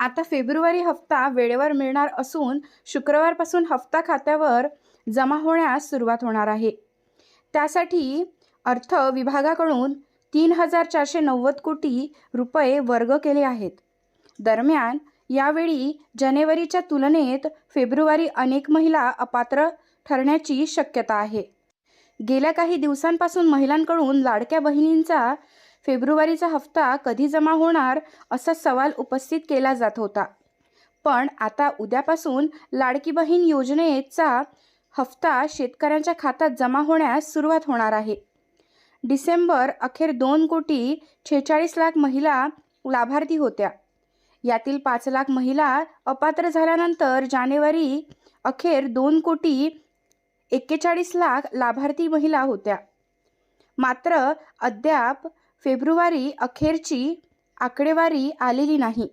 आता फेब्रुवारी हप्ता वेळेवर मिळणार असून शुक्रवारपासून हप्ता खात्यावर जमा होण्यास सुरुवात होणार आहे. त्यासाठी अर्थ विभागाकडून तीन हजार चारशे नव्वद कोटी रुपये वर्ग केले आहेत. दरम्यान यावेळी जानेवारीच्या तुलनेत फेब्रुवारी अनेक महिला अपात्र ठरण्याची शक्यता आहे. गेल्या काही दिवसांपासून महिलांकडून लाडक्या बहिणींचा फेब्रुवारीचा हप्ता कधी जमा होणार असा सवाल उपस्थित केला जात होता. पण आता उद्यापासून लाडकी बहीण योजनेचा हप्ता शेतकऱ्यांच्या खात्यात जमा होण्यास सुरुवात होणार आहे. डिसेंबर अखेर दोन कोटी छेचाळीस लाख महिला लाभार्थी होत्या. यातील पाच लाख महिला अपात्र झाल्यानंतर जानेवारी अखेर दोन कोटी एक्केचाळीस लाख लाभार्थी महिला होत्या. मात्र अद्याप फेब्रुवारी अखेरची आकडेवारी आलेली नाही.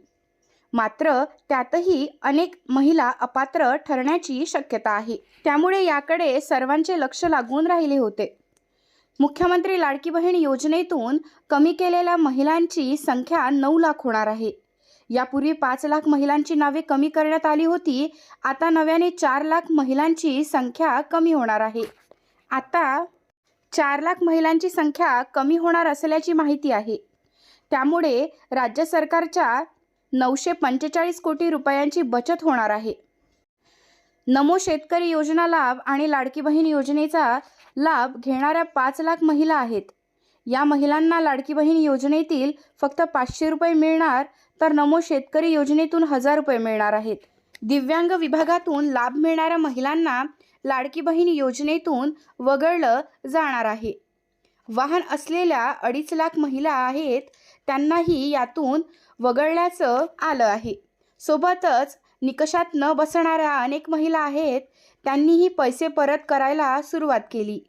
मात्र त्यातही अनेक महिला अपात्र ठरण्याची शक्यता आहे. त्यामुळे याकडे सर्वांचे लक्ष लागून राहिले होते. मुख्यमंत्री लाडकी बहीण योजनेतून कमी केलेल्या महिलांची संख्या नऊ लाख होणार आहे. यापूर्वी पाच लाख महिलांची नावे कमी करण्यात आली होती. आता नव्याने चार लाख महिलांची संख्या कमी होणार आहे. आता चार लाख महिलांची संख्या कमी होणार असल्याची माहिती आहे. त्यामुळे राज्य सरकारच्या नऊशे पंचेचाळीस कोटी रुपयांची बचत होणार आहे. नमो शेतकरी योजना लाभ आणि लाडकी बहीण योजनेचा लाभ घेणाऱ्या पाच लाख महिला आहेत. या महिलांना लाडकी बहीण योजनेतील फक्त पाचशे रुपये मिळणार तर नमो शेतकरी योजनेतून हजार रुपये मिळणार आहेत. दिव्यांग विभागातून लाभ मिळणाऱ्या महिलांना लाडकी बहीण योजनेतून वगळलं जाणार आहे. वाहन असलेल्या अडीच लाख महिला आहेत त्यांनाही यातून वगळण्याचं आलं आहे. सोबतच निकषात न बसणाऱ्या अनेक महिला आहेत त्यांनीही पैसे परत करायला सुरुवात केली.